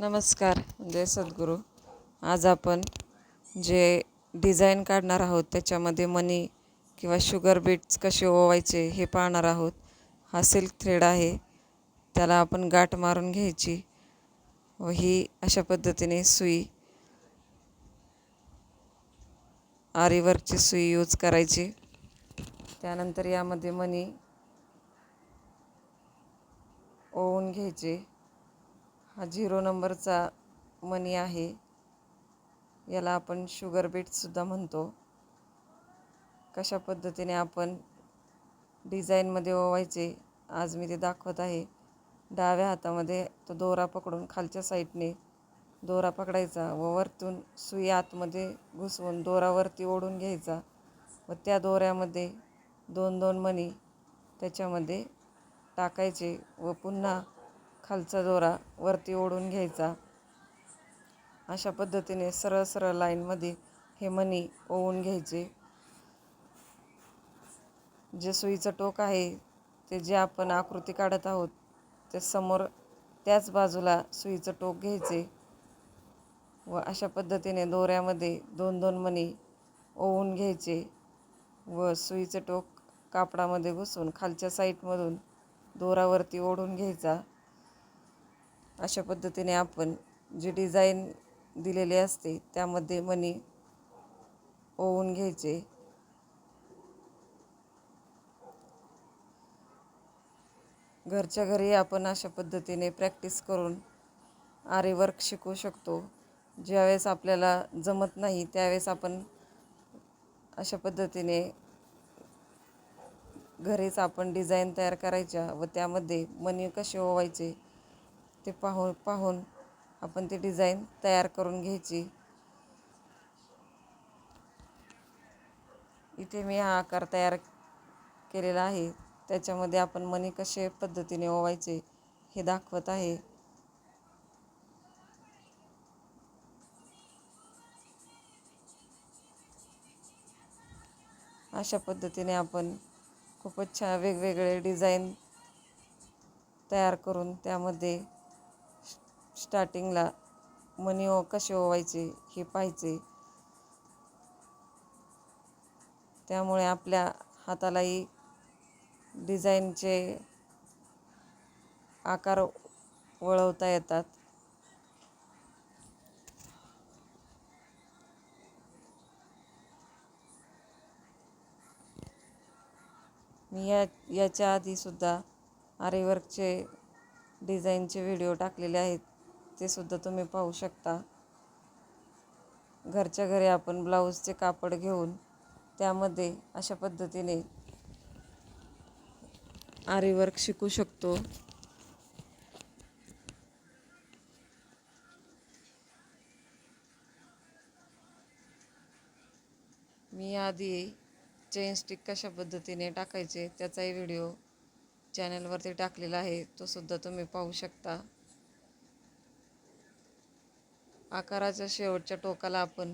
नमस्कार जय सद्गुरू. आज आपण जे डिझाईन काढणार आहोत त्याच्यामध्ये मनी किंवा शुगर बीट्स कसे ओवायचे हे पाहणार आहोत. हा सिल्क थ्रेड आहे. त्याला आपण गाठ मारून घ्यायची व ही अशा पद्धतीने सुई आरीवर्कची सुई यूज करायची. त्यानंतर यामध्ये मनी ओवून घ्यायचे. हा झिरो नंबरचा मनी आहे. याला आपण शुगर बीटसुद्धा म्हणतो. कशा पद्धतीने आपण डिझाईनमध्ये ओवायचे आज मी ते दाखवत आहे. डाव्या हातामध्ये तो दोरा पकडून खालच्या साईडने दोरा पकडायचा व वरतून सुई आतमध्ये घुसवून दोरावरती ओढून घ्यायचा व त्या दोऱ्यामध्ये दोन दोन मणी त्याच्यामध्ये टाकायचे व पुन्हा खालचा दोरा वरती ओढून घ्यायचा. अशा पद्धतीने सरळ सरळ लाईनमध्ये हे मणी ओवून घ्यायचे. जे सुईचं टोक आहे ते जे आपण आकृती काढत आहोत ते समोर त्याच बाजूला सुईचं टोक घ्यायचे व अशा पद्धतीने दोऱ्यामध्ये दोन दोन मणी ओवून घ्यायचे व सुईचं टोक कापडामध्ये घुसून खालच्या साईडमधून दोरावरती ओढून घ्यायचा. अशा पद्धतीने आपण जी डिझाईन दिलेली असते त्यामध्ये मनी ओवून घ्यायचे. घरच्या घरी आपण अशा पद्धतीने प्रॅक्टिस करून आरे वर्क शिकू शकतो. ज्यावेळेस आपल्याला जमत नाही त्यावेळेस आपण अशा पद्धतीने घरीच आपण डिझाईन तयार करायच्या व त्यामध्ये मनी कसे ओवायचे ते पाहून पाहून आपण ती डिझाईन तयार करून घ्यायची. इथे मी हा आकार तयार केलेला आहे. त्याच्यामध्ये आपण मनी कसे पद्धतीने ओवायचे हे दाखवत आहे. अशा पद्धतीने आपण खूपच छान वेगवेगळे डिझाईन तयार करून त्यामध्ये स्टार्टिंगला मनी ओ कसे ओवायचे? हे पाहायचे. त्यामुळे आपल्या हातालाही डिझाईनचे आकार वळवता येतात. मी या याच्या आधीसुद्धा आरीवर्कचे डिझाईनचे व्हिडिओ टाकलेले आहेत. ते सुद्धा तुम्ही पाहू शकता. घरच्या घरी आपण ब्लाऊजचे कापड घेऊन त्यामध्ये अशा पद्धतीने आरीवर्क शिकू शकतो. मी आधी चेन स्टिक कशा पद्धतीने टाकायचे त्याचाही व्हिडिओ चॅनलवरती टाकलेला आहे तो सुद्धा तुम्ही पाहू शकता. आकाराच्या शेवटच्या टोकाला आपण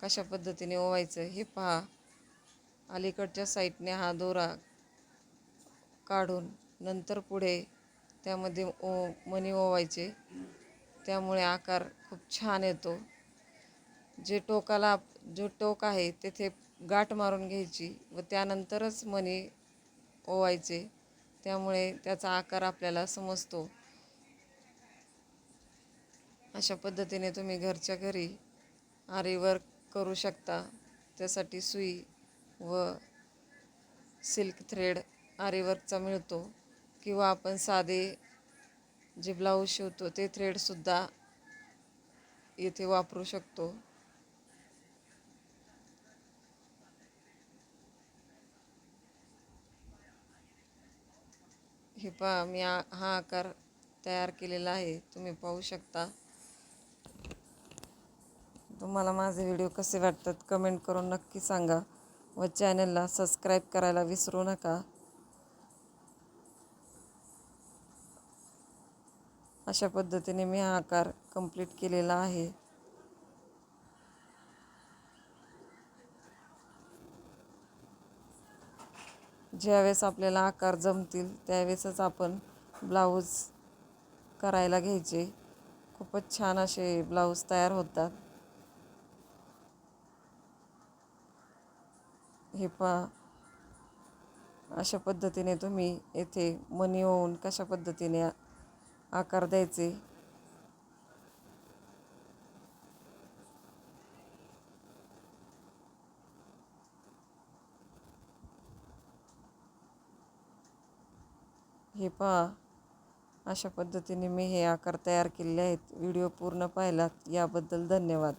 कशा पद्धतीने ओवायचं हे पहा. अलीकडच्या साईडने हा दोरा काढून नंतर पुढे त्यामध्ये ओ मणी ओवायचे. त्यामुळे आकार खूप छान येतो. जे टोकाला जो टोक आहे तेथे गाठ मारून घ्यायची व त्यानंतरच मणी ओवायचे. त्यामुळे त्याचा आकार आपल्याला समजतो. अशा पद्धतीने तुम्ही घरच्या घरी आरी वर्क करू शकता. त्यासाठी सुई व सिल्क थ्रेड आरीवर्कचा मिळतो. किंवा आपण साधे जे ब्लाऊज शिवतो ते थ्रेडसुद्धा येथे वापरू शकतो. हे पहा मी आ हा आकार तयार केलेला आहे. तुम्ही पाहू शकता. तुम्हाला माझे व्हिडिओ कसे वाटतात कमेंट करून नक्की सांगा व चॅनलला सबस्क्राईब करायला विसरू नका. अशा पद्धतीने मी हा आकार कंप्लीट केलेला आहे. ज्यावेळेस आपल्याला आकार जमतील त्यावेळेसच आपण ब्लाऊज करायला घ्यायचे. खूपच छान असे ब्लाऊज तयार होतात. हे पहा अशा पद्धतीने तुम्ही येथे मनी होऊन कशा पद्धतीने आकार द्यायचे? हे पहा अशा पद्धतीने मी हे आकार तयार केलेले आहेत. व्हिडिओ पूर्ण पाहिलात. याबद्दल धन्यवाद.